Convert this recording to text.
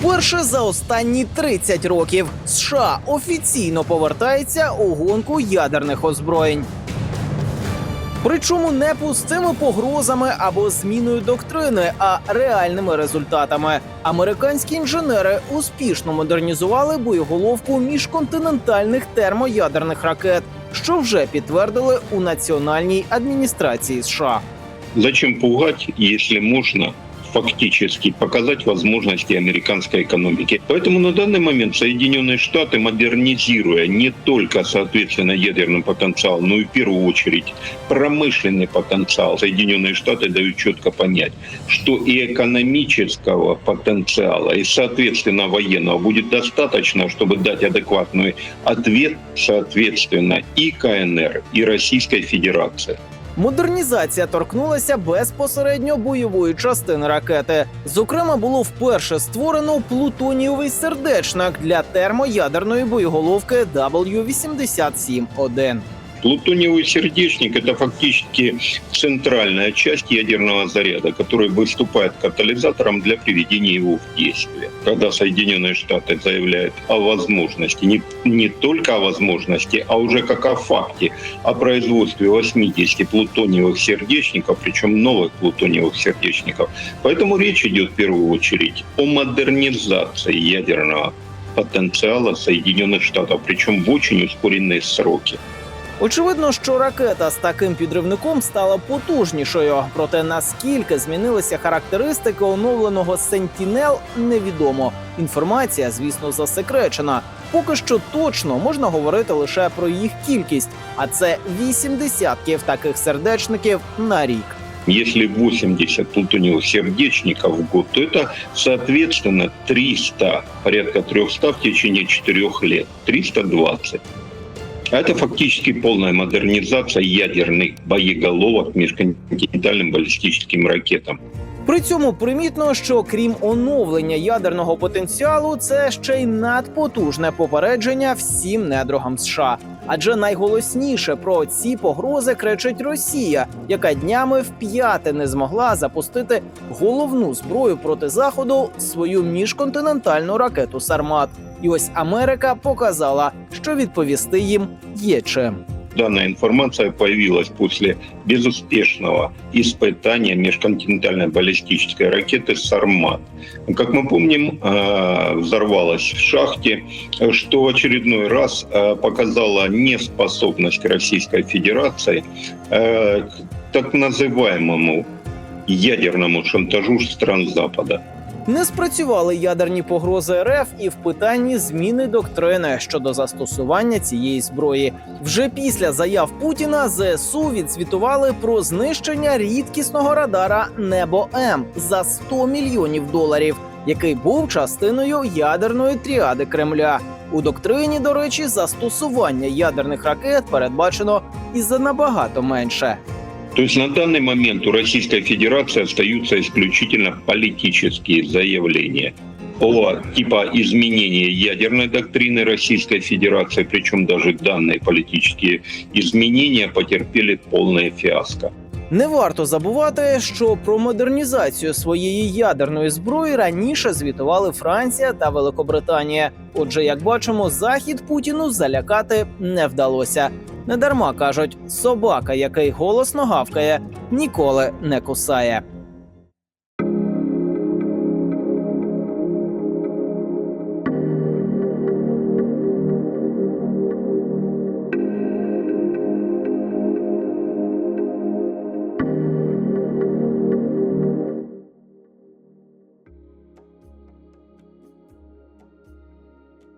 Вперше за останні 30 років США офіційно повертається у гонку ядерних озброєнь. Причому не пустими погрозами або зміною доктрини, а реальними результатами. Американські інженери успішно модернізували боєголовку міжконтинентальних термоядерних ракет, що вже підтвердили у національній адміністрації США. Зачем пугать, если можно фактически показать возможности американской экономики. Поэтому на данный момент Соединенные Штаты, модернизируя не только, соответственно, ядерный потенциал, но и в первую очередь промышленный потенциал, Соединенные Штаты дают четко понять, что и экономического потенциала, и, соответственно, военного будет достаточно, чтобы дать адекватный ответ, соответственно, и КНР, и Российской Федерации. Модернізація торкнулася безпосередньо бойової частини ракети. Зокрема, було вперше створено плутонієвий сердечник для термоядерної боєголовки W-87-1. Плутониевый сердечник – это фактически центральная часть ядерного заряда, который выступает катализатором для приведения его в действие. Когда Соединенные Штаты заявляют о возможности, не, не только о возможности, а уже как о факте, о производстве 80 плутониевых сердечников, причем новых плутониевых сердечников. Поэтому речь идет в первую очередь о модернизации ядерного потенциала Соединенных Штатов, причем в очень ускоренные сроки. Очевидно, що ракета з таким підривником стала потужнішою. Проте наскільки змінилися характеристики оновленого Сентінел, невідомо. Інформація, звісно, засекречена. Поки що точно можна говорити лише про їх кількість, а це вісім десятків таких сердечників на рік. Если 80 плутониевых сердечников в год, то это, соответственно, 300, порядка 300 в течение 4 лет. 320. А Это фактически полная модернизация ядерных боеголовок межконтинентальным баллистическим ракетам. При цьому примітно, що крім оновлення ядерного потенціалу, це ще й надпотужне попередження всім недругам США. Адже найголосніше про ці погрози кричить Росія, яка днями вп'яте не змогла запустити головну зброю проти заходу свою міжконтинентальну ракету Сармат. І ось Америка показала, що відповісти їм є чим. Данная информация появилась после безуспешного испытания межконтинентальной баллистической ракеты «Сармат». Как мы помним, э, взорвалась в шахте, что в очередной раз э, показала неспособность Российской Федерации э, к так называемому ядерному шантажу стран Запада. Не спрацювали ядерні погрози РФ і в питанні зміни доктрини щодо застосування цієї зброї. Вже після заяв Путіна ЗСУ відзвітували про знищення рідкісного радара Небо М за 100 мільйонів доларів, який був частиною ядерної тріади Кремля. У доктрині, до речі, застосування ядерних ракет передбачено і за набагато менше. То есть на данный момент у Российской Федерации остаются исключительно политические заявления о типа изменения ядерной доктрины Российской Федерации, причем даже данные политические изменения потерпели полное фиаско. Не варто забувати, що про модернізацію своєї ядерної зброї раніше звітували Франція та Великобританія. Отже, як бачимо, захід Путіну залякати не вдалося. Недарма кажуть, собака, який голосно гавкає, ніколи не кусає.